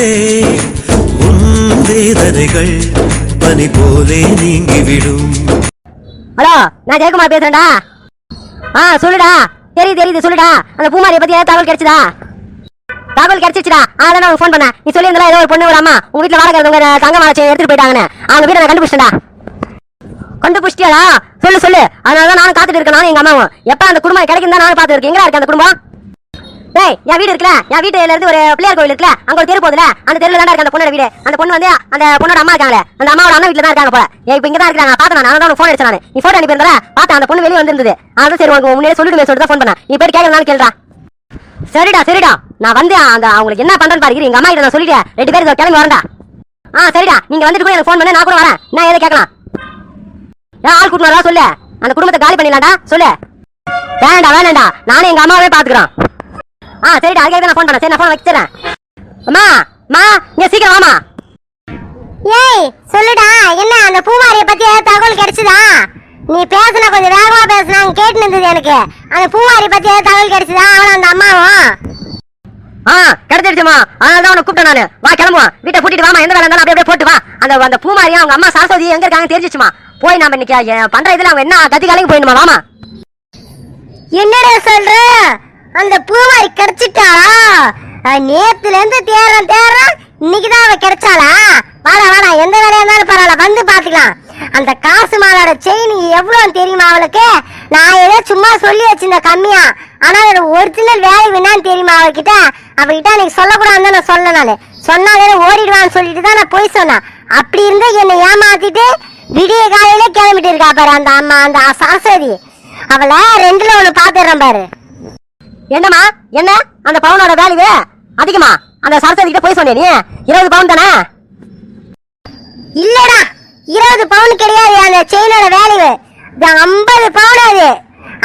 உள்ளே உன் வேதனைகள் பனி போலே நீங்கிவிடும். ஹலோ நான் ஜெயக்குமார் பேசுறேன்டா. ஆ சொல்லுடா. தெரியுது தெரியுது சொல்லுடா. அந்த பூமாரியை பத்தி ஏதாவது தகவல் கிடைச்சதா? தகவல் கிடைச்சிச்சுடா. அதான் நான் ஃபோன் பண்ணேன். நீ சொல்லியிருந்தா ஏதோ ஒரு பொண்ணு ஒரு அம்மா உங்க வீட்டுல வாடகை இருந்தவங்க தங்க மாலை எடுத்துட்டு போயிட்டாங்கன்னு. அவங்க வீட்டை நான் கண்டுபிடிச்சிட்டா கண்டுபிடிச்சிட்டியாடா? சொல்லு சொல்லு. அதனால தான் நானும் காத்துட்டு இருக்கேன். நானும் எங்க அம்மாவும். எப்ப அந்த குடும்பம் கிடைக்கும் தான் நானும் பார்த்து இருக்கேன். இருக்கு அந்த குடும்பம்? டேய் என் வீடு இருக்குல்ல? என் வீட்டுல இருந்து ஒரு பிள்ளையார் கோவில் இருக்குல்ல? அங்க ஒரு தெரு போகுதுல அந்த தெருல தான் இருக்கு அந்த பொண்ணோட வீடு. அந்த பொண்ணு வந்து அந்த பொண்ணோட அம்மா இருக்காங்களே. அந்த அம்மாவோட அண்ணன் வீட்டுல தான் இருக்காங்க போல. ஏன் இப்ப இங்க தான் இருக்காங்க பார்த்தேன் நான் தான் ஃபோன் அடிச்சேன் நான். நீ போட்டோ அனுப்பியிருந்தல பார்த்தேன் அந்த பொண்ணு வெளியே வந்திருந்தது. அதான் சரி உனக்கு முன்னாடியே சொல்லிட்டு சொல்லிட்டு தான் ஃபோன் பண்ணேன். நீ போய் கேட்கலாம் சரிடா சரிடா. நான் வந்து அந்த அவங்களுக்கு என்ன பண்றேன்னு பாரு எங்க அம்மா கிட்ட நான் சொல்லிட்டேன். ரெண்டு பேரும் கிளம்பி வரேன்டா. ஆ சரிடா. நீங்க வந்துட்டு கூட எனக்கு ஃபோன் பண்ணி நான் கூட வரேன். நான் எதை கேட்கலாம்? ஏன் ஆள் கூட்டணும் சொல்லு? அந்த குடும்பத்தை காலி பண்ணிடலாம்டா சொல்லு. வேண்டாம் வேண்டாம்டா. நானும் எங்க அம்மாவே பாத்துக்கிறேன் ஆ சரிடா அதுக்காக நான் ஃபோன் பண்ணேன். சரி நான் ஃபோன் வச்சிடறேன் அம்மா அம்மா இங்க சீக்கிரம் வாமா ஏய் சொல்லுடா என்ன அந்த பூமாரியை பத்தி ஏதாவது தகவல் கிடைச்சதா? நீ பேசுன கொஞ்சம் வேகமா பேசுனா கேட்டு இருந்தது எனக்கு. அந்த பூமாரி பத்தி ஏதாவது தகவல் கிடைச்சதா? அவனும் அந்த அம்மாவும் ஆ கிடைச்சிருச்சுமா. அதனால தான் உனக்கு கூப்பிட்டேன் நானு. வா கிளம்புவோம். வீட்டை பூட்டிட்டு வாமா எந்த வேலை இருந்தாலும் அப்படியே போட்டு வா. அந்த அந்த பூமாரியும் அவங்க அம்மா சரஸ்வதி எங்க இருக்காங்க தெரிஞ்சிச்சுமா. போய் நம்ம இன்னைக்கு பண்ற இதுல அவங்க என்ன கத்தி காலைக்கு போயிடணுமா வாமா என்னடா சொல்ற? அந்த பூவாரி கிடைச்சிட்டாளா? நேத்துல இருந்து தேடுறேன் தேடுறேன். இன்னைக்குதான் அவ கிடைச்சாளா? வாடா வாடா எந்த வேலையா இருந்தாலும் பரவாயில்ல வந்து பாத்துக்கலாம் அந்த காசு மாலோட செயின் எவ்வளவு தெரியுமா அவளுக்கு? நான் ஏதோ சும்மா சொல்லி வச்சிருந்தேன் கம்மியா. ஆனா அதோட ஒரிஜினல் வேல்யூ என்னன்னு தெரியுமா அவகிட்ட? அவகிட்ட எனக்கு சொல்லக்கூடாதுன்னு நான் சொல்ல நானு. சொன்னா வேற ஓடிடுவான்னு சொல்லிட்டு தான் நான் போய் சொன்னேன். அப்படி இருந்தா என்னை ஏமாத்திட்டு விடிய காலையில கிளம்பிட்டு இருக்கா பாரு அந்த அம்மா அந்த சரஸ்வதி. அவளை ரெண்டுல ஒண்ணு பாத்துறேன் பாரு. என்னம்மா? என்ன? அந்த பவுனோட வேல்யூ அதிகமா? அந்த சரஸ்வதி கிட்ட போய் சொன்னே நீ. இருபது பவுன் தானே? இல்லடா. இருபது பவுன் கிடையாது அந்த செயினோட வேல்யூ இது ஐம்பது பவுன் அது.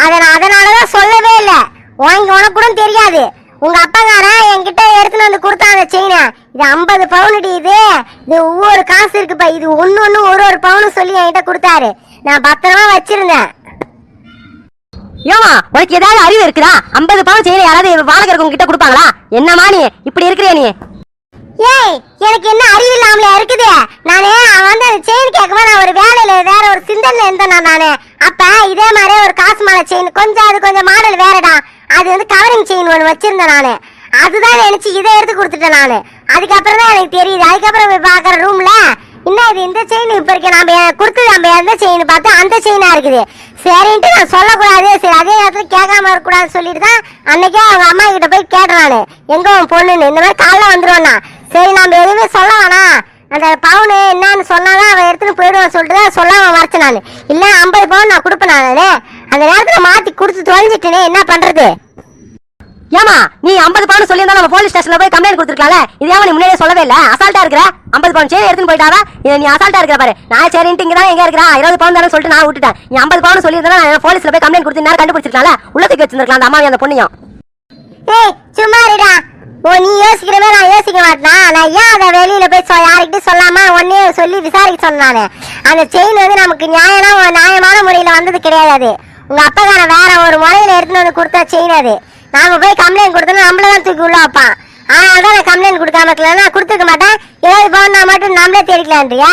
அதை நான் அதனாலதான் சொல்லவே இல்லை. வாங்கி உனக்கு கூட தெரியாது. உங்க அப்பங்காரன் என்கிட்ட எடுத்துன்னு வந்து கொடுத்தா அந்த செயினை இது ஐம்பது பவுனுடி இது. இது ஒவ்வொரு காசு இருக்குப்பா. இது ஒன்னு ஒண்ணு ஒரு ஒரு பவுன் சொல்லி என்கிட்ட கொடுத்தாரு. நான் பத்திரமா வச்சிருந்தேன். ஏமா உனக்கு ஏதாவது அறிவு இருக்குதா? ஐம்பது பவுன் செய்யல யாராவது வாடகை கிட்ட கொடுப்பாங்களா? என்னம்மா நீ? இப்படி இருக்கிறியா நீ? ஏய் எனக்கு என்ன அறிவு இல்லாமல இருக்குது? நானே அவன் வந்து அந்த செயின் கேட்கும்போது நான் ஒரு வேலையில வேற ஒரு சிந்தனையில இருந்தேன் நான்? நானு அப்ப இதே மாதிரி ஒரு காசு மாலை செயின் கொஞ்சம் அது கொஞ்சம் மாடல் வேறடா. அது வந்து கவரிங் செயின் ஒன்று வச்சிருந்தேன் நானு. அதுதான் நினைச்சு இதை எடுத்து கொடுத்துட்டேன் நானு. அதுக்கப்புறம் தான் எனக்கு தெரியுது. அதுக்கப்புறம் போய் பார்க்குற ரூம்ல என்ன இது இந்த செயின் இப்ப இருக்கு. நம்ம கொடுத்தது நம்ம எந்த செயின் பார்த்து அந்த செயினா இருக்குது. சரின்ட்டு நான் சொல்லக்கூடாது. சரி அதே நேரத்தில் கேட்காம இருக்கக்கூடாதுன்னு சொல்லிட்டு தான் அன்னைக்கே அவங்க அம்மா கிட்ட போய் கேட்டுறானு எங்கே எங்க உன் பொண்ணுன்னு. இந்த மாதிரி காலைல வந்துருவானா சரி நம்ம எதுவுமே சொல்ல வேணாம் அந்த பவுனு என்னன்னு சொன்னாதான் அவன் எடுத்துன்னு போயிடுவான்னு சொல்லிட்டு தான் சொல்லாம மறைச்சேன் நான். இல்ல ஐம்பது பவுன் நான் கொடுப்பேன் நானு. அந்த நேரத்துல மாத்தி கொடுத்து தொலைஞ்சிட்டேனே. என்ன பண்றது? ஏமா நீ ஐம்பது பவுன் சொல்லியிருந்தா நம்ம போலீஸ் ஸ்டேஷன்ல போய் கம்ப்ளைண்ட் கொடுத்துருக்கல இது ஏமா நீ முன்னாடியே சொல்லவே இல்ல. அசால்ட்டா இருக்கிற? ஐம்பது பவுன் செயின் எடுத்துன்னு போயிட்டாவா? இது நீ அசால்ட்டா இருக்கிற பாரு. நான் சரின்ட்டு இங்க தான் எங்க இருக்கிறா? இருபது பவுன் தானே சொல்லிட்டு நான் விட்டுட்டேன். நீ ஐம்பது பவுன் சொல்லியிருந்தா நான் போலீஸ்ல போய் கம்ப்ளைண்ட் கொடுத்து நேரம் கண்டுபிடிச்சிருக்கலாம்ல? உள்ள தூக்கி வச்சிருக்கலாம் அந்த அம்மாவையும் அந்த பொண்ணையும். ஏய் சும்மா இருடா. ஓ நீ யோசிக்கிறவே நான் யோசிக்க மாட்டேன்? நான் ஏன் அதை வெளியில போய் சொ யாருக்கிட்டும் சொல்லாம ஒன்னே சொல்லி விசாரிக்க சொன்னானு அந்த செயின் வந்து நமக்கு நியாயமா நியாயமான முறையில வந்தது கிடையாது அது. உங்க அப்பகாரன் வேற ஒரு முறையில எடுத்துன்னு வந்து கொடுத்த செயின் அது. நாம போய் கம்ப்ளைண்ட் கொடுத்தோம்னா நம்மள தான் தூக்கி உள்ள வைப்பான். அதனால தான் நான் கம்ப்ளைண்ட் கொடுக்காம இருக்கல நான் கொடுத்துக்க மாட்டேன். ஏதாவது போனா மட்டும் நம்மளே தேடிக்கலான்றியா?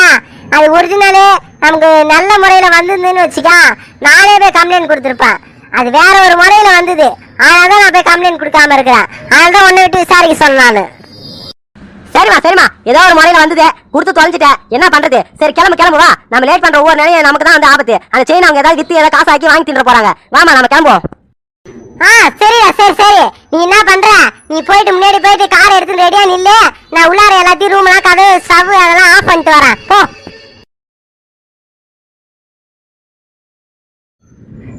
அது ஒரிஜினலே நமக்கு நல்ல முறையில் வந்ததுன்னு வச்சுக்கா நானே போய் கம்ப்ளைண்ட் கொடுத்துருப்பேன். அது வேற ஒரு முறையில் வந்தது. அதனால தான் நான் போய் கம்ப்ளைண்ட் கொடுக்காம இருக்கிறேன். அதனால தான் உன்னை விட்டு விசாரிக்க சொன்னேன் நானு. சரிம்மா சரிம்மா. ஏதோ ஒரு முறையில வந்தது. கொடுத்து தொலைஞ்சிட்டேன். என்ன பண்றது? சரி கிளம்பு கிளம்பு வா. நம்ம லேட் பண்ற ஒவ்வொரு நிலையும் நமக்கு தான் வந்து ஆபத்து. அந்த செயின் அவங்க ஏதாவது வித்து ஏதாவது காசு ஆக்கி வாங்கி தின்ற போறாங்க. வாமா நம்ம கிளம்புவோம். ஆ சரிடா சரி சரி. நீ என்ன பண்ற? நீ போயிட்டு முன்னாடி போயிட்டு கார் எடுத்து ரெடியா நில்லு. நான் உள்ளார எல்லாத்தையும் ரூம்லாம் கதவு ஸ்டவ் அதெல்லாம் ஆஃப் பண்ணிட்டு வரேன். போ.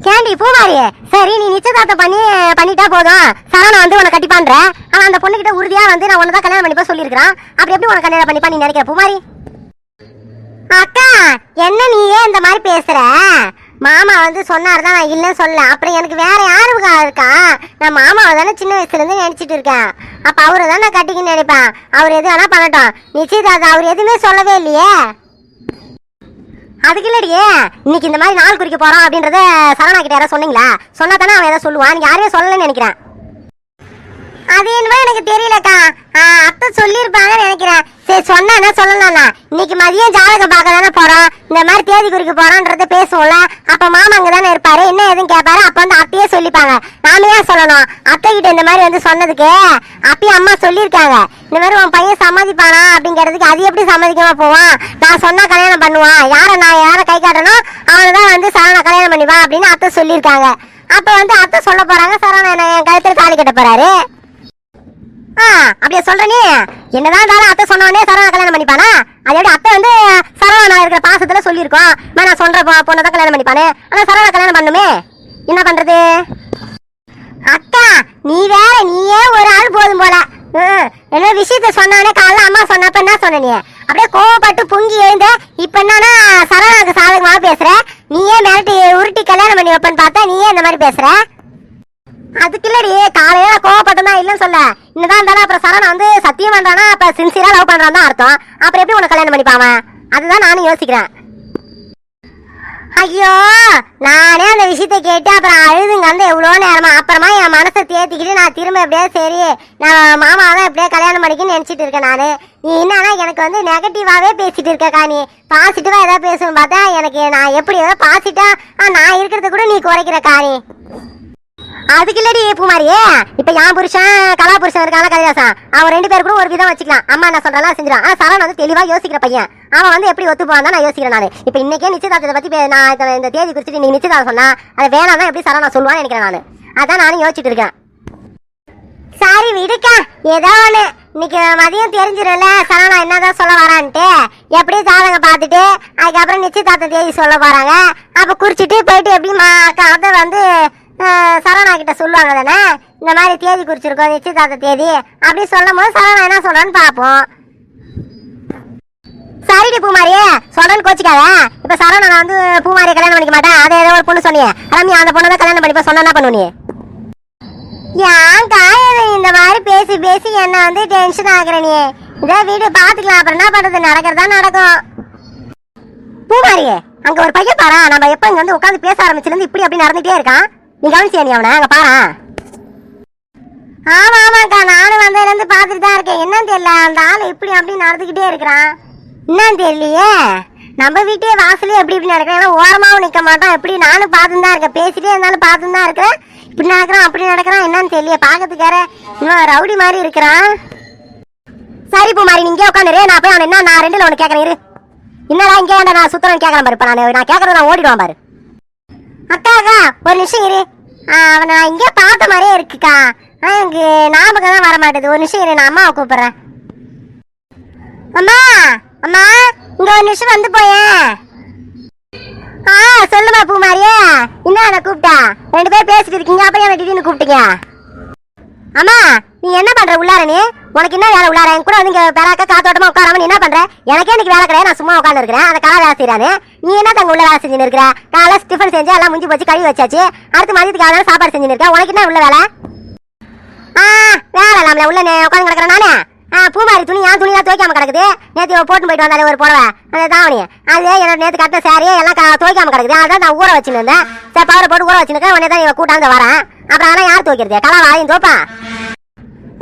கேண்டி பூமாரி சரி நீ நிச்சயதார்த்தம் பண்ணி பண்ணிட்டா போதும். சரவணன் வந்து உனக்கு கட்டிப்பான்ற ஆனா அந்த பொண்ணுகிட்ட உறுதியா வந்து நான் உனதான் கல்யாணம் பண்ணிப்பா சொல்லியிருக்கிறான். அப்படி எப்படி உனக்கு கல்யாணம் பண்ணிப்பா நீ நினைக்கிற? பூமாரி அக்கா என்ன நீ ஏன் இந்த மாதிரி பேசுற? மாமா வந்து சொன்னார் தான் நான் இல்லைன்னு சொல்ல அப்புறம் எனக்கு வேற யாருக்கா இருக்கா? நான் மாமாவை தானே சின்ன வயசுலேருந்து நினச்சிட்டு இருக்கேன். அப்போ அவரை தான் நான் கட்டிக்கின்னு நினைப்பேன். அவர் எது வேணால் பண்ணட்டும். நிச்சயதார்த்தம் அவர் எதுவுமே சொல்லவே இல்லையே. அதுக்கு இல்லடியே இன்னைக்கு இந்த மாதிரி நாள் குறிக்க போகிறோம் அப்படின்றத சரணா கிட்ட யாராவது சொன்னீங்களா? சொன்னா தானே அவன் ஏதாவது சொல்லுவான். யாரையும் சொல்லலன்னு நினைக்கிறேன். அது என்னமோ எனக்கு தெரியலக்கா. ஆ, அத்தை சொல்லியிருப்பாங்கன்னு நினைக்கிறேன். சரி சொன்னா என்ன சொல்லலாம்னா? இன்னைக்கு மதியம் ஜாதகம் பார்க்க தானே போறோம். இந்த மாதிரி தேதி குறிக்க போறோன்றத பேசுவோம்ல. அப்ப மாமா அங்க தானே இருப்பாரு. என்ன ஏதுன்னு கேட்பாரு அப்ப வந்து அத்தையே சொல்லிப்பாங்க. நாம ஏன் சொல்லணும்? அத்தை கிட்ட இந்த மாதிரி வந்து சொன்னதுக்கு அப்பயும் அம்மா சொல்லியிருக்காங்க. இந்த மாதிரி உன் பையன் சம்மதிப்பானா அப்படிங்கிறதுக்கு அது எப்படி சம்மதிக்காம போவான்? நான் சொன்னா கல்யாணம் பண்ணுவான். யாரை நான் யாரை கை காட்டணும் அவனை தான் வந்து சரணா கல்யாணம் பண்ணிப்பான் அப்படின்னு அத்தை சொல்லியிருக்காங்க. அப்ப வந்து அத்தை சொல்ல போறாங்க. சரணா என்ன என் கழுத்துல தாலி கட்ட போறாரு. அப்படியே சொல்ற நீ? என்னதான் இருந்தாலும் அத்தை சொன்னவனே சரவணா கல்யாணம் பண்ணிப்பானா? அது எப்படி அத்தை வந்து சரவணா இருக்கிற பாசத்துல சொல்லியிருக்கோம். "அம்மா, நான் சொல்ற பொண்ணை தான் கல்யாணம் பண்ணிப்பானே ஆனா சரவணா கல்யாணம் பண்ணுமே? என்ன பண்றது? அக்கா நீ வேற நீயே ஒரு ஆள் போதும் போல. ம், என்ன விஷயத்த சொன்னானே காலைல அம்மா சொன்னப்ப என்ன சொன்ன நீ? அப்படியே கோவப்பட்டு பொங்கி எழுந்த இப்ப என்னன்னா சரவணாக்கு சாதகமா பேசுற. நீயே மிரட்டி உருட்டி கல்யாணம் பண்ணி வைப்பேன்னு பார்த்தா நீயே இந்த மாதிரி பேசுற? அதுக்கு இல்லடி காலையில கோவப்பட்டனா இல்லைன்னு சொல்ல. இன்னதான் இருந்தாலும் அப்புறம் சரண் வந்து சத்தியம் பண்றானா அப்ப சின்சியரா லவ் பண்றான் தான் அர்த்தம். அப்புறம் எப்படி உனக்கு கல்யாணம் பண்ணிப்பாவ அதுதான் நானும் யோசிக்கிறேன். ஐயோ நானே அந்த விஷயத்தை கேட்டு அப்புறம் அழுதுங்க. வந்து எவ்வளோ நேரமா? அப்புறமா என் மனசை தேத்திக்கிட்டு நான் திரும்ப எப்படியே சரி நான் மாமா தான் எப்படியே கல்யாணம் பண்ணிக்கின்னு நினைச்சிட்டு இருக்கேன் நான். நீ என்னன்னா எனக்கு வந்து நெகட்டிவாகவே பேசிட்டு இருக்கக்கா நீ பாசிட்டிவாக எதாவது பேசணும்னு பார்த்தா எனக்கு நான் எப்படி எதாவது பாசிட்டா நான் இருக்கிறத கூட நீ குறைக்கிறக்கா நீ அதுக்கு இல்லடி பூமாரியே. இப்ப என் புருஷன் கலா புருஷன் இருக்கான கலிதாசன் அவன் ரெண்டு பேர் கூட ஒரு விதம் வச்சுக்கலாம். அம்மா நான் சொல்றேன் செஞ்சிடும் ஆனா சரண் வந்து தெளிவா யோசிக்கிற பையன். அவன் வந்து எப்படி ஒத்து போவான் நான் யோசிக்கிறேன் நான். இப்ப இன்னைக்கே நிச்சயதார்த்தத்தை பத்தி நான் இந்த- தேதி குறிச்சிட்டு நீ நிச்சயதார்த்தம் சொன்னா அது வேணாம் தான் எப்படி சரணா சொல்லுவான்னு நினைக்கிறேன் நானு. அதான் நானும் யோசிச்சுட்டு இருக்கேன். சரி விடுக்கா. ஏதோ ஒண்ணு. இன்னைக்கு மதியம் தெரிஞ்சிடும்ல சரணா என்னதான் சொல்ல வரான்ட்டு. எப்படி ஜாதகம் பார்த்துட்டு அதுக்கப்புறம் நிச்சயதார்த்த தேதி சொல்ல போறாங்க. அப்ப குறிச்சிட்டு போயிட்டு எப்படி மா வந்து அஹ், கிட்ட சொல்லுவாங்க தானே இந்த மாதிரி தேதி குறிச்சிருக்கோம் நிச்சயதார்த்த தேதி. அப்படி சொல்லும் போது சரவணன் என்ன சொல்றான்னு பார்ப்போம். சரிடி பூமாரியே சொல்றேன்னு கோச்சிக்காத. இப்ப சரவணா நான் வந்து பூமாரியை கல்யாணம் பண்ணிக்க மாட்டேன். அதை ஏதோ ஒரு பொண்ணு சொன்னியே. ரம்யா அந்த பொண்ணை தான் கல்யாணம் பண்ணிப்ப சொன்ன என்ன பண்ணுவ நீ? ஏன்க்கா இது இந்த மாதிரி பேசி பேசி என்ன வந்து டென்ஷன் ஆகுற நீ. இதே வீடு பாத்துக்கலாம் அப்புறம் என்ன பண்றது? நடக்கிறதா நடக்கும். பூமாரியே அங்க ஒரு பையன் பாரா. நம்ம எப்ப இங்க வந்து உட்காந்து பேச ஆரம்பிச்சிருந்து இப்படி அப்படி நடந்துட்டே இருக்கான். நீ கவனிச்சியா நீ அவனை? அங்க பாரு. ஆமா ஆமாக்கா. நானும் வந்ததுல இருந்து பாத்துட்டு தான் இருக்கேன். என்னன்னு தெரியல. அந்த ஆள் இப்படி அப்படி நடந்துகிட்டே இருக்கிறான். என்னன்னு தெரியலையே. நம்ம வீட்டே வாசலே எப்படி இப்படி நடக்கிறேன் ஏன்னா ஓரமாவும் நிக்க மாட்டான். எப்படி நானும் பார்த்துன்னு தான் இருக்கேன். பேசிட்டே இருந்தாலும் பார்த்துன்னு தான் இருக்கிறேன். இப்படி நடக்கிறான் அப்படி நடக்கிறான். என்னன்னு தெரியல பார்க்கறதுக்கார இன்னும் ரவுடி மாதிரி இருக்கிறான். சரி பூமாரி நீங்க உட்காந்துரு. நான் போய் அவன் என்ன நான் ரெண்டுல ஒன்று கேட்கறேன் இரு. என்னடா இங்கே நான் சுத்தரம் கேட்கறேன் பாரு. இப்ப நான் நான் கேட்கறது நான் ஓடிடுவான் பாரு. அக்கா அக்கா ஒரு நிமிஷம் இரு. அவனை நான் இங்கே பார்த்த மாதிரியே இருக்குக்கா. ஆனா எனக்கு ஞாபகம் தான் வர மாட்டேது ஒரு நிமிஷம் இரு நான் அம்மாவை கூப்பிட்றேன். அம்மா அம்மா இங்கே ஒரு நிமிஷம் வந்து போயேன். ஆ சொல்லுமா பூமாரியே. என்ன அதை கூப்பிட்டா? ரெண்டு பேரும் பேசிட்டு இருக்கீங்க அப்புறம் என்ன திடீர்னு கூப்பிட்டீங்க? அம்மா நீ என்ன பண்ற உள்ளார நீ? உனக்கு என்ன வேலை உள்ளார? என் கூட வந்து இங்க பேராக்க காத்தோட்டமா உட்காராம நீ என்ன பண்ற? எனக்கே இன்னைக்கு வேலை கிடையாது நான் சும்மா உட்கார்ந்து இருக்கிறேன் அந்த கலா வேலை செய்யறாரு நீ என்ன தங்க உள்ள வேலை செஞ்சுன்னு இருக்கிற? காலை டிஃபன் செஞ்சு எல்லாம் முடிஞ்சு போச்சு கழுவி வச்சாச்சு. அடுத்து மதியத்துக்கு அதனால சாப்பாடு செஞ்சுன்னு இருக்க? உனக்கு என்ன உள்ள வேலை? ஆ வேலை இல்லாமல உள்ள உட்காந்து கிடக்குறேன் நானே. ஆ பூமாரி துணி ஏன் துணியெல்லாம் துவைக்காம கிடக்குது. நேற்று போட்டு போயிட்டு வந்தாலே ஒரு புடவை. அந்த தாவணி. அது என்னோட நேற்று கட்ட சாரி எல்லாம் துவைக்காம கிடக்குது? அதான் நான் ஊற வச்சுன்னு இருந்தேன். சரி பவரை போட்டு ஊற வச்சுருக்கேன் உடனே தான் இவன் கூட்டாந்து வரேன். அப்புறம் அதெல்லாம் யார் துவைக்கிறது? கலா வாயும் தோப்பா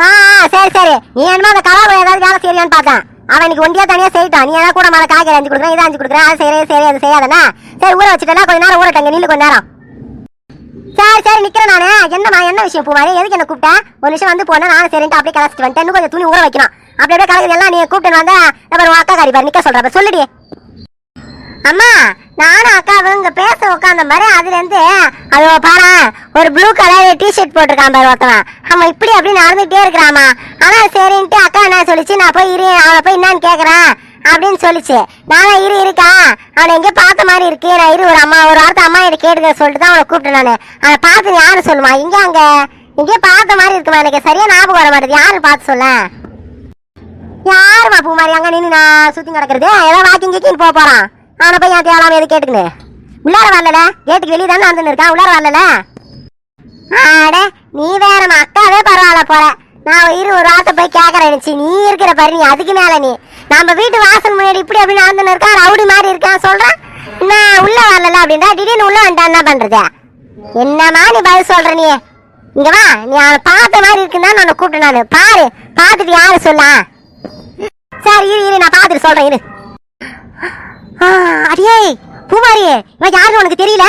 ஆ ஆ, சரி சரி. நீ என்னமோ அந்த கலாவை ஏதாவது வேலை செய்யறியான்னு பார்த்தேன். அவன் இன்னைக்கு ஒண்டியா தனியா செய்யிட்டான் நீ ஏதாவது கூட மேல காய்கறி அஞ்சு கொடுக்குறேன் இதை அஞ்சு கொடுக்குறேன் அதை செய்யறேன் சரி அது செய்யாதனா சரி ஊற வச்சுட்டேன்னா கொஞ்ச நேரம் ஊறட்டாங்க நில்லு கொஞ்ச நேரம். சரி சரி நிக்கிறேன் நானு. என்னம்மா என்ன விஷயம் பூமாரி எதுக்கு என்ன கூப்பிட்டேன் ஒரு நிமிஷம் வந்து போனா நானும் சரின்ட்டு அப்படியே கலச்சிட்டு வந்துட்டேன். இன்னும் கொஞ்சம் துணி ஊற வைக்கணும். அப்படி அப்படியே கலக்குது எல்லாம் நீ கூப்பிட்டு வந்தா அப்புறம் உன் அக்கா காரி பாரு நிக்க சொல்றப்ப சொல்லுடி. அம்மா நானும் அக்காவும் இங்க பேச உட்காந்த மாதிரி அதுல இருந்து அது பாரு ஒரு ப்ளூ கலர் டிஷர்ட் போட்டிருக்கான் பாரு ஒருத்தவன் அவன் இப்படி அப்படி நடந்துட்டே இருக்கிறாமா ஆனா சரின்ட்டு அக்கா என்ன சொல்லிச்சு? நான் போய் இரு அவனை போய் என்னன்னு கேக்குறேன் அப்படின்னு சொல்லிச்சு. நானும் இரு இருக்கா? அவனை எங்கேயோ பார்த்த மாதிரி இருக்கு. நான் இரு ஒரு அம்மா ஒரு வார்த்தை அம்மா கிட்ட கேட்டுக்க சொல்லிட்டு தான் அவனை கூப்பிட்டேன் நானு. அவனை பார்த்து யாரு சொல்லுமா? இங்க அங்க எங்கேயோ பார்த்த மாதிரி இருக்குமா? எனக்கு சரியா ஞாபகம் வர மாட்டேது யாரு பார்த்து சொல்ல? யாருமா பூமாரி அங்க நின்று நான் சுத்தி கிடக்குறது? ஏதோ வாக்கிங் கீக்கிங் போக போறான். அவனை போய் என் தேவலாம எது கேட்டுக்கின்னு உள்ளார வரல கேட்டுக்கு வெளியே தானே வந்து இருக்கான் உள்ளார வரல ஆட நீ வேறம்மா அக்காவே பரவாயில்ல போல. நான் இரு ஒரு வார்த்தை போய் கேட்கறேன் நீ இருக்கிற பாரு நீ அதுக்கு மேல நீ. நம்ம வீட்டு வாசல் முன்னாடி இப்படி அப்படி நடந்துன்னு இருக்கா? ரவுடி மாதிரி இருக்கான் சொல்றான் நான் உள்ள வரல அப்படின்றா? திடீர்னு உள்ள வந்துட்டான் என்ன பண்றது? என்னமா நீ பதில் சொல்ற நீ? இங்க வா நீ அவனை பார்த்த மாதிரி இருக்குன்னு நான் உன்னை நான். பாரு பார்த்துட்டு யாரு சொல்லா? சரி இரு இரு நான் பார்த்துட்டு சொல்றேன் இரு. அடியே பூமாரி இவன் யாருன்னு உனக்கு தெரியல?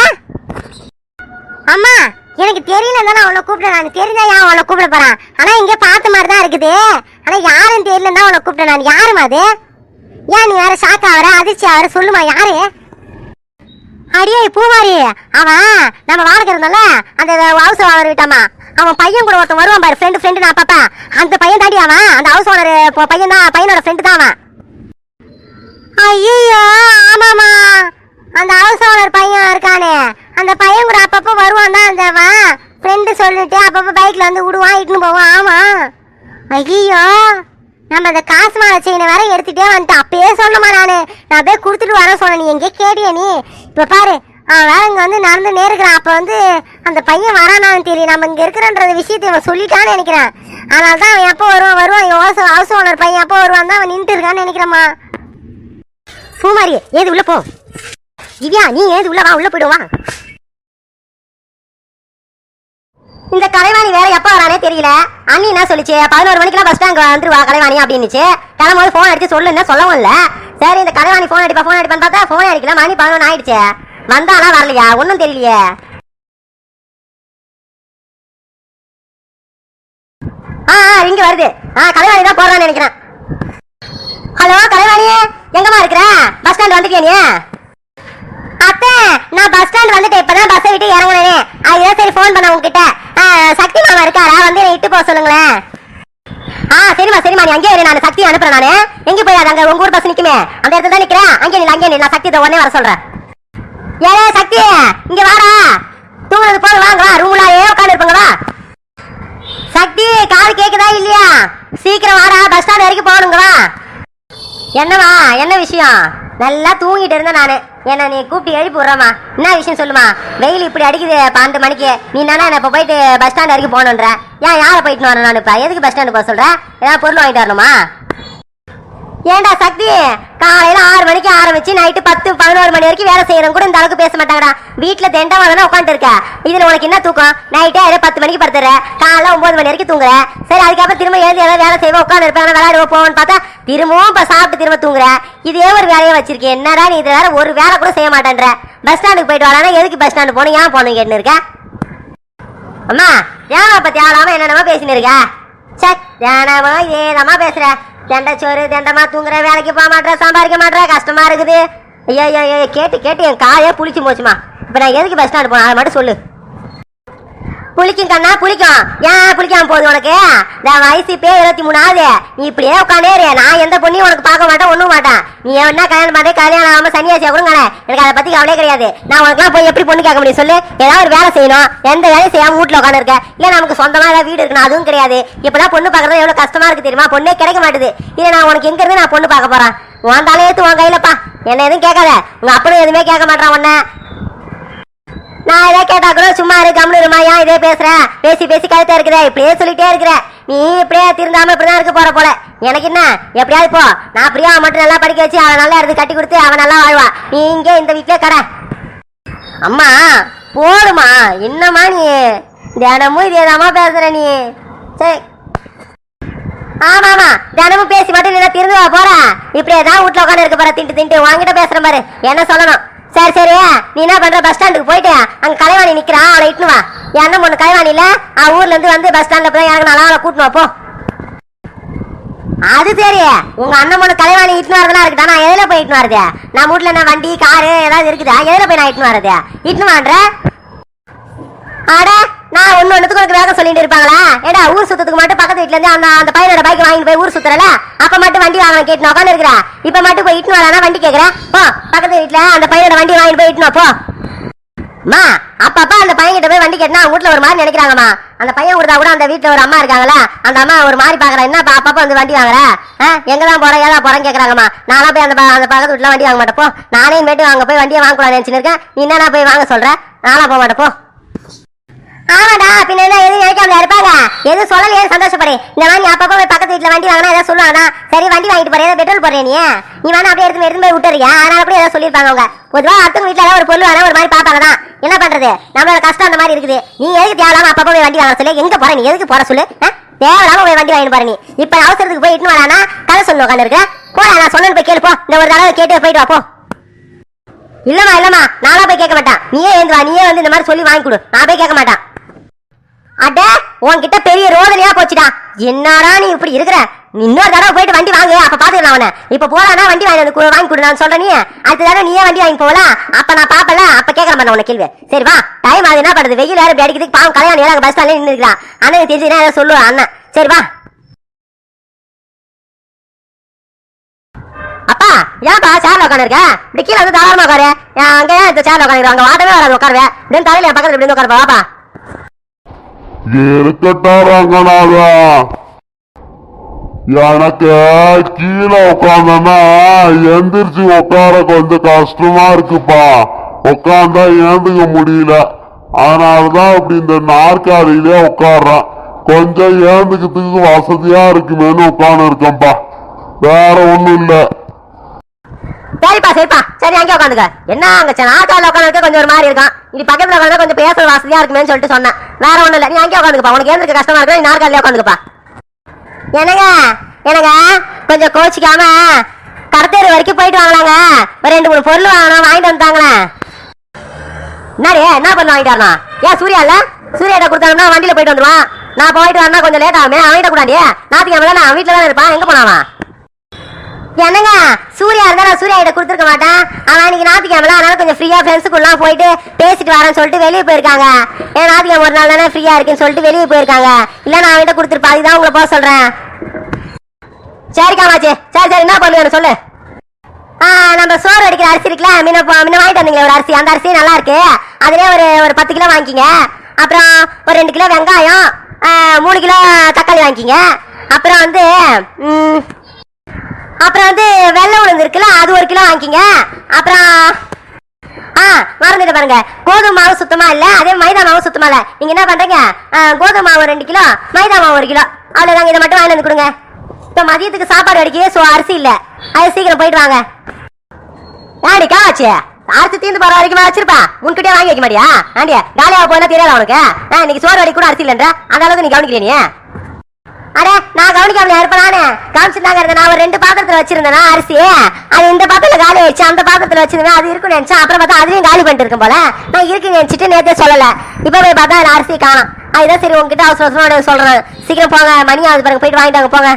அம்மா எனக்கு தெரியல தான் அவளை கூப்பிட்டேன். நான் தெரிஞ்சா ஏன் உன்னை கூப்பிட போறான்? ஆனா இங்க பார்த்த மாதிரி தான் இருக்குது. ஆனா யாரும் தெரியல தான் உன்னை கூப்பிட்டேன் நான். யாருமா அது? ஏன் நீ வேற ஷாக் ஆவற அதிர்ச்சி ஆவற சொல்லுமா யாரு? அடியே பூமாரி அவன் நம்ம வாடகை இருந்தோம்ல? அந்த ஹவுஸ் ஓனர் விட்டாமா அவன் பையன் கூட ஒருத்தன் வருவான் பாரு ஃப்ரெண்டு ஃப்ரெண்டு நான் பாப்பா அந்த பையன் தாண்டி அவன். அந்த ஹவுஸ் ஓனர் பையன் தான் பையனோட ஃப்ரெண்டு தான் அவன். ஐயோ ஆமாமா அந்த ஹவுஸ் ஓனர் பையன் இருக்கானே. அந்த பையன் கூட அப்பப்போ வருவான் தான் அந்த ஃப்ரெண்டு சொல்லிட்டு அப்பப்போ பைக்ல வந்து விடுவான் இட்டுன்னு போவான். ஆமா. ஐயோ நம்ம அந்த காசு மாலை செயினை வேற எடுத்துட்டே வந்துட்டு அப்பயே சொன்னமா நானு? நான் அப்படியே கொடுத்துட்டு வரேன் சொன்னேன். நீ எங்கே கேட்டியே நீ. இப்போ பாரு அவன் வேற இங்கே வந்து நடந்து நேருக்கிறான். அப்போ வந்து அந்த பையன் வரானான்னு தெரியும் நம்ம இங்கே இருக்கிறன்ற விஷயத்தை இவன் சொல்லிட்டான்னு நினைக்கிறேன். அதனால தான் அவன் எப்போ வருவான் வருவான். ஹவுஸ் ஹவுஸ் ஓனர் பையன் எப்போ வருவான் தான் அவன் நின்றுட்டு இருக்கான்னு நினைக்கிறேம்மா. பூமாரி ஏது உள்ள போ. திவ்யா நீ ஏது உள்ள வா உள்ள போயிடுவா இந்த கலைவாணி வேற எப்ப வரானே தெரியல. அண்ணி என்ன சொல்லிச்சு? பதினோரு மணிக்கெல்லாம் பஸ் ஸ்டாண்ட் வந்துருவா கலைவாணி அப்படின்னுச்சு. கிளம்போது ஃபோன் அடிச்சு சொல்லுன்னு சொல்லவும் இல்ல. சரி இந்த கலைவாணி ஃபோன் அடிப்பா ஃபோன் அடிப்பான்னு பார்த்தா ஃபோன் அடிக்கல. மணி பதினொன்று ஆயிடுச்சு. வந்தானா வரலையா? ஒன்றும் தெரியலையே. ஆ ஆ, இங்க வருது. ஆ கலைவாணி தான் போறான்னு நினைக்கிறேன். ஹலோ கலைவாணி எங்கம்மா இருக்கிற? பஸ் ஸ்டாண்ட் வந்துட்டியா நீ? அத்தை நான் பஸ் ஸ்டாண்ட் வந்துட்டு இப்பதான் பஸ்ஸை விட்டு இறங்குனேனே. அதுதான் சரி ஃபோன் பண்ண உங்ககிட்ட சக்தி மாமா இருக்காரா? வந்து என்னை இட்டு போக சொல்லுங்களேன். ஆ சரிம்மா சரிம்மா. நீ அங்கேயே இரு. நான் சக்தி அனுப்புறேன் நான். எங்க போய் அங்க உங்க ஊர் பஸ் நிக்குமே? அந்த இடத்துல தான் நிக்கிறேன். அங்கே நீ அங்கே நீ நான் சக்தி உடனே வர சொல்றேன். ஏலே சக்தி இங்க வாடா. தூங்குறது போது வாங்க வா. ரூம்ல ஏ உட்காந்து இருப்பாங்க வா. சக்தி காது கேக்குதா இல்லையா? சீக்கிரம் வாடா. பஸ் ஸ்டாண்ட் வரைக்கும் போகணுங்க வா. என்னவா என்ன விஷயம்? நல்லா தூங்கிட்டு இருந்தேன் நானு. என்ன நீ கூப்பிட்டு எழுப்பி விடுறமா என்ன விஷயம் சொல்லுமா? வெயில் இப்படி அடிக்குது பன்னெண்டு மணிக்கு. நீ என்ன இப்போ போயிட்டு பஸ் ஸ்டாண்ட் வரைக்கும் போகணுன்ற. ஏன் யாரை போயிட்டு வரேன் நான் இப்போ? எதுக்கு பஸ் ஸ்டாண்டு போக சொல்ற? ஏதாவது பொருள் வாங்கிட்டு வரணுமா? ஏன்டா சக்தி? காலையில ஆறு மணிக்கு ஆரம்பிச்சு நைட்டு பத்து பதினோரு மணி வரைக்கும் வேலை செய்யறவங்க கூட இந்த அளவுக்கு பேச மாட்டாங்கடா. வீட்டுல தெண்டமா தானே உட்காந்து இருக்க இதுல உனக்கு என்ன தூக்கம்? நைட்டே ஏதோ பத்து மணிக்கு படுத்துற. காலைல ஒன்பது மணி வரைக்கும் தூங்குற. சரி அதுக்கப்புறம் திரும்ப எழுதி ஏதாவது வேலை செய்வோம் உட்காந்து இருப்பாங்க விளையாடுவோம் போவோம்னு பார்த்தா திரும்பவும் இப்ப சாப்பிட்டு திரும்ப தூங்குற. இதே ஒரு வேலையை வச்சிருக்கேன் என்னடா நீ இது வேற ஒரு வேலை கூட செய்ய மாட்டேன்ற. பஸ் ஸ்டாண்டுக்கு போயிட்டு வரானா எதுக்கு பஸ் ஸ்டாண்டு போனோம் ஏன் போகணும் கேட்டுன்னு இருக்க? அம்மா ஏன் அப்ப தேவலாம என்னென்னமா பேசின்னு இருக்க? சக் தியானமா ஏதமா பேசுற? தெண்ட சோறு தெண்டமா தூங்குற? வேலைக்கு போக மாட்டேற சம்பாதிக்க மாட்டேற கஷ்டமா இருக்குது. ஐயோ ஐயோ கேட்டு கேட்டு என் காயே புளிச்சு போச்சுமா. இப்போ நான் எதுக்கு பஸ் ஸ்டாண்டு போனேன்? அதை மட்டும் சொல்லு. புளிக்கும் கண்ணா புளிக்கும். ஏன் புளிக்காம போகுது உனக்கு? இந்த வயசு இப்போ இருபத்தி மூணு ஆகுது நீ இப்படியே உட்காந்தேரு நான் எந்த பொண்ணையும் உனக்கு பார்க்க மாட்டேன் ஒன்றும் மாட்டேன். நீ என்ன கல்யாணம் பண்ணி கல்யாணம் ஆகாம சன்னியாசியா கொடுங்க எனக்கு அதை பத்தி கவலையே கிடையாது. நான் உனக்குலாம் போய் எப்படி பொண்ணு கேட்க முடியும் சொல்லு? ஏதாவது ஒரு வேலை செய்யணும். எந்த வேலையும் செய்யாம வீட்டுல உட்காந்து இல்லை நமக்கு சொந்தமா ஏதாவது வீடு இருக்கணும் அதுவும் கிடையாது. இப்பெல்லாம் பொண்ணு பார்க்கறது எவ்வளவு கஷ்டமா இருக்கு தெரியுமா? பொண்ணே கிடைக்க மாட்டேது. இதை நான் உனக்கு எங்கேருந்து நான் பொண்ணு பார்க்க போறேன்? உன் தலையெழுத்து உன் கையிலப்பா. என்ன எதுவும் கேட்காத. உங்க அப்பனும் எதுவுமே கேட்க மாட்டான் உன்ன. நான் இதே கேட்டா கூட சும்மா இரு கம்னு இருமா ஏன் இதே பேசுற? பேசி பேசி கழுத்தா இருக்கிற இப்படியே சொல்லிட்டே இருக்கிற. நீ இப்படியே திருந்தாம இப்படிதான் இருக்க போற போல. எனக்கு என்ன? எப்படியாவது போ. நான் பிரியாவை மட்டும் நல்லா படிக்க வச்சு அவன் நல்லா எடுத்து கட்டி கொடுத்து அவன் நல்லா வாழ்வா. நீ இங்கே இந்த வீட்லயே கடை. அம்மா போடுமா என்னம்மா நீ? தினமும் இதேதாம்மா பேசுற நீ. சரி. ஆமா ஆமா. தினமும் பேசி மட்டும் நீ திருந்துவா போற. இப்படியே தான் வீட்டுல உட்காந்து இருக்க போற. திண்டு திண்டு வாங்கிட்ட பேசுற பாரு. என்ன சொல்லணும்? சரி சரி நீ என்ன பண்ற? பஸ் ஸ்டாண்டுக்கு போயிட்டு அங்க கலைவாணி நிக்கிறான் அவனை இட்டுனு வா. என் அண்ணன் பொண்ணு கலைவாணில அவன் ஊர்ல இருந்து வந்து பஸ் ஸ்டாண்ட்ல போய் இறங்கினாலும் அவளை கூட்டினு வா போ. அது சரி. உங்க அண்ணன் பொண்ணு கலைவாணி இட்டுனு வரதெல்லாம் இருக்குதா? நான் எதுல போய் இட்டுனு வரது? நம்ம வீட்டுல என்ன வண்டி காரு ஏதாவது இருக்குதா? எதுல போய் நான் இட்டுனு வரது? இட்டுனு வான்ற. ஆட நான் ஒண்ணு ஒண்ணுத்துக்கு உனக்கு வேகம் சொல்லிட்டு இருப்பாங்களா? ஏடா ஊர் சுத்தத்துக்கு மட்டும் பக்கத்து வீட்டுல இருந்து அந்த அந்த பையனோட பைக் வாங்கிட்டு போய் ஊர் சுத்துறல? அப்ப மட்டும் வண்டி வாங்கணும் கேட்டு உட்காந்து இருக்கிற? இப்ப மட்டும் போய் இட்டுனு வரானா வண்டி கேக்குற? போ பக்கத்து வீட்டுல அந்த பையனோட வண்டி வாங்கிட்டு போய் இட்டுனு போ. அம்மா அப்பப்பா அந்த பையன் கிட்ட போய் வண்டி கேட்டா வீட்ல ஒரு மாதிரி நினைக்கிறாங்கம்மா. அந்த பையன் கொடுத்தா கூட அந்த வீட்டுல ஒரு அம்மா இருக்காங்களா அந்த அம்மா ஒரு மாதிரி பாக்குறா என்ன அப்பப்பா வந்து வண்டி வாங்குற? ஆ, எங்க தான் போற ஏதா போறேன் கேக்குறாங்கம்மா. நானா போய் அந்த ப- அந்த பக்கத்து வீட்டுல வண்டி வாங்க மாட்டேப்போ நானே மேட்டு வாங்க போய் வண்டியை வாங்க கூடாது நினைச்சுன்னு இருக்கேன். நீ போய் வாங்க சொல்ற? நானா போக மாட்டேன் போ. ஆமாடா பின்ன என்ன எதுவும் நினைக்காமல இருப்பாங்க. எதுவும் சொல்லலையே சந்தோஷப்படு. இந்த மாதிரி நீ அப்பப்போ போய் பக்கத்து வீட்டுல வண்டி வாங்கினா ஏதாவது சொல்லுவாங்க சரி வண்டி வாங்கிட்டு போறேன். ஏதாவது பெட்ரோல் போறேன் நீ. நீ வேணா அப்படியே எடுத்து எடுத்து போய் விட்டுறியா அதனால அப்படியே ஏதாவது சொல்லியிருப்பாங்க அவங்க. பொதுவாக அடுத்தவங்க வீட்டுல ஏதாவது ஒரு பொருள் வேணா ஒரு மாதிரி பாப்பாங்க தான். என்ன பண்றது? நம்மளோட கஷ்டம் அந்த மாதிரி இருக்குது. நீ எதுக்கு தேவையில்லாம அப்பப்போ போய் வண்டி வாங்க சொல்லு. எங்க போற நீ? எதுக்கு போற சொல்லு? தேவையில்லாம போய் வண்டி வாங்கிட்டு போற நீ. இப்ப அவசரத்துக்கு போய் இட்டுன்னு வரானா கதை சொல்லு உட்காந்து இருக்க போடா நான் சொன்னது போய் கேளுப்போ இந்த ஒரு தடவை கேட்டு போயிட்டு வா போ. இல்லம்மா இல்லம்மா. நானா போய் கேட்க மாட்டேன். நீயே ஏந்து வா. நீயே வந்து இந்த மாதிரி சொல்லி வாங்கி கொடு. நான் போய் கேட்க மாட்டேன். அட உன்கிட்ட பெரிய ரோதனையா போச்சுடா. என்னடா நீ இப்படி இருக்கிற? இன்னொரு தடவை போயிட்டு வண்டி வாங்கு அப்ப பாத்துக்கலாம் அவனை. இப்ப போறானா வண்டி வாங்கி வந்து வாங்கி கொடு நான் சொல்றேன் நீ. அடுத்த தடவை நீயே வண்டி வாங்கி போகலாம் அப்ப நான் பாப்பல அப்ப கேட்க மாட்டேன் உனக்கு கேள்வி சரி வா. டைம் அது என்ன பண்றது? வெயில் வேற இப்படி அடிக்கிறதுக்கு பாவம் கல்யாணம் ஏதாவது பஸ் ஸ்டாண்ட்ல நின்று இருக்கலாம் அண்ணன் தெரிஞ்சுனா ஏதாவது சொல்லுவா அண்ணன். சரி வா. அப்பா ஏன்ப்பா சேர்ல உட்காந்துருக்க இப்படி கீழே வந்து தாராளமா உட்காரு. அங்கே இந்த சேர்ல உட்காந்து அங்க வாட்டமே வராது உட்காருவேன் இப்படின்னு தலையில என் பக்கத்துல இப்படி உட்காருப்பா வாப்பா. இருக்கட்டும் ரங்கநாதா எனக்கு கீழே உட்காந்தனா எந்திரிச்சு உட்கார கொஞ்சம் கஷ்டமா இருக்குப்பா. உட்காந்தா ஏந்துக்க முடியல. அதனாலதான் இப்படி இந்த நாற்காலியிலே உட்கார்றேன். கொஞ்சம் ஏந்துக்கிறதுக்கு வசதியா இருக்குமேனு உட்கார்ந்து இருக்கேன்ப்பா. வேற ஒண்ணும் இல்ல. சரிப்பா சரிப்பா. சரி அங்கே உட்காந்துக்க. என்ன அங்க நாற்காலில் உட்காந்துருக்க கொஞ்சம் ஒரு மாதிரி இருக்கான். இது பக்கத்துல உட்காந்து கொஞ்சம் பேசுற வசதியா இருக்குமேன்னு சொல்லிட்டு சொன்னேன். வேற ஒண்ணும் இல்ல. நீ அங்கே உட்காந்துக்கப்பா. உனக்கு ஏந்திருக்க கஷ்டமா இருக்கு? நீ நாற்காலியா உட்காந்துக்கப்பா. என்னங்க? என்னங்க? கொஞ்சம் கோச்சிக்காம கடத்தேரி வரைக்கும் போயிட்டு வாங்கலாங்க. ஒரு ரெண்டு மூணு பொருள் வாங்கணும். வாங்கிட்டு வந்துட்டாங்களே. என்னடி? என்ன பண்ண வாங்கிட்டு வரணும்? ஏன் சூர்யா இல்ல? சூர்யாட்ட கொடுத்தாங்கன்னா வண்டியில போயிட்டு வந்துருவான். நான் போயிட்டு வரனா கொஞ்சம் லேட் ஆகுமே. அவன் கூடாடி நாத்திக்கிழமை நான் வீட்டுல தான் இருப்பான். எங்க போனாவான் என்னங்க? சூர்யா இருந்தா நான் சூர்யா கிட்ட கொடுத்துருக்க மாட்டேன். அவன் இன்னைக்கு ஞாயிற்றுக்கிழமை அதனால கொஞ்சம் ஃப்ரீயா ஃப்ரெண்ட்ஸுக்குள்ளாம் போயிட்டு பேசிட்டு வரேன்னு சொல்லிட்டு வெளியே போயிருக்காங்க. ஏன் ஞாயிற்றுக்கிழமை ஒரு நாள் தானே ஃப்ரீயா இருக்குன்னு சொல்லிட்டு வெளியே போயிருக்காங்க. இல்ல நான் அவன்கிட்ட கொடுத்துருப்பா அதுதான் உங்களை போக சொல்றேன். சரி காமாச்சி சரி சரி என்ன பண்ணுவேன் சொல்லு. நம்ம சோறு அடிக்கிற அரிசி இருக்குல்ல முன்ன முன்ன வாங்கிட்டு வந்தீங்களே ஒரு அரிசி. அந்த அரிசி நல்லா இருக்கு. அதுலயே ஒரு ஒரு பத்து கிலோ வாங்கிக்கிங்க. அப்புறம் ஒரு ரெண்டு கிலோ வெங்காயம் மூணு கிலோ தக்காளி வாங்கிக்கிங்க. அப்புறம் வந்து அப்புறம் வந்து வெள்ளை உளுந்து இருக்குல்ல அது ஒரு கிலோ வாங்கிக்கிங்க. அப்புறம் ஆ மறந்துட்டு பாருங்க. கோதுமை மாவு சுத்தமா இல்ல அதே மைதா மாவு சுத்தமா இல்ல. நீங்க என்ன பண்றீங்க? ஆ, கோதுமை மாவு ரெண்டு கிலோ மைதா மாவு ஒரு கிலோ. அவ்வளவுதாங்க இதை மட்டும் வாங்கிட்டு வந்து கொடுங்க. இப்ப மதியத்துக்கு சாப்பாடு அடிக்கவே சோ அரிசி இல்ல. அது சீக்கிரம் போயிட்டு வாங்க. ஆண்டி காச்சு அரிசி தீர்ந்து போற வரைக்கும் வச்சிருப்பேன். உன்கிட்டயே வாங்கி வைக்க மாட்டியா? ஆண்டியா காலியா போனா தெரியாது அவனுக்கு ஆ, இன்னைக்கு சோறு அடி கூட அரிசி இல்லைன்ற? அந்த அளவுக்கு நீ கவனிக்கலையே அட நான் கவனிக்காமல இருப்பேன் காமிச்சிருந்தாங்க கவனிச்சுட்டாங்க இருந்தேன் நான் ஒரு ரெண்டு பாத்திரத்துல வச்சிருந்தேன் அரிசி. அது இந்த பாத்திரத்துல காலி ஆயிடுச்சு அந்த பாத்திரத்துல வச்சிருந்தேன் அது இருக்குன்னு நினைச்சேன். அப்புறம் பார்த்தா அதுலயும் காலி பண்ணிட்டு இருக்கும் போல. நான் இருக்கு நினைச்சிட்டு நேத்தே சொல்லல. இப்ப போய் பார்த்தா அரிசி காணும். அதுதான் சரி உங்ககிட்ட அவசர அவசரமா சொல்றேன். சீக்கிரம் போங்க மணி ஆகுது பாருங்க போயிட்டு வாங்கிட்டாங்க போங்க.